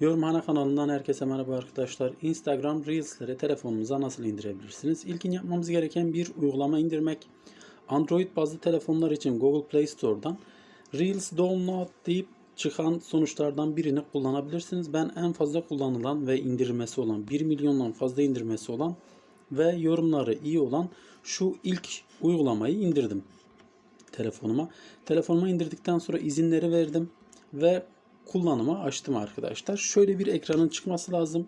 Yorumhane kanalından herkese merhaba arkadaşlar. Instagram Reels'leri telefonunuza nasıl indirebilirsiniz? İlkin yapmamız gereken bir uygulama indirmek. Android bazlı telefonlar için Google Play Store'dan Reels Download deyip çıkan sonuçlardan birini kullanabilirsiniz. Ben en fazla kullanılan ve indirmesi olan 1 milyondan fazla indirmesi olan ve yorumları iyi olan şu ilk uygulamayı indirdim telefonuma. Telefonuma indirdikten sonra izinleri verdim ve kullanıma açtım arkadaşlar. Şöyle bir ekranın çıkması lazım.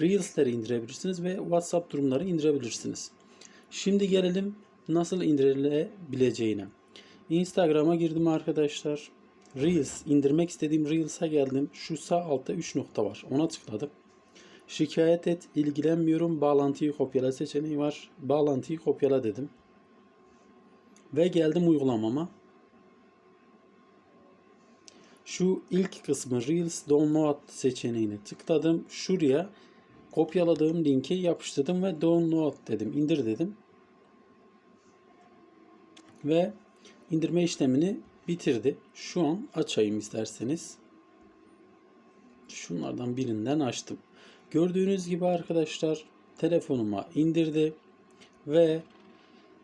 Reels'leri indirebilirsiniz ve WhatsApp durumları indirebilirsiniz. Şimdi gelelim nasıl indirilebileceğine. Instagram'a girdim arkadaşlar. Reels indirmek istediğim Reels'a geldim. Şu sağ altta 3 nokta var. Ona tıkladım. Şikayet et, ilgilenmiyorum, bağlantıyı kopyala seçeneği var. Bağlantıyı kopyala dedim. Ve geldim uygulamama. Şu ilk kısmı Reels Download seçeneğine tıkladım. Şuraya kopyaladığım linki yapıştırdım ve download dedim. indir dedim. Ve indirme işlemini bitirdi. Şu an açayım isterseniz. Şunlardan birinden açtım. Gördüğünüz gibi arkadaşlar telefonuma indirdi ve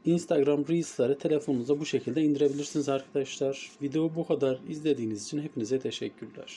Instagram Reels'ları telefonunuza bu şekilde indirebilirsiniz arkadaşlar. Video bu kadar. İzlediğiniz için hepinize teşekkürler.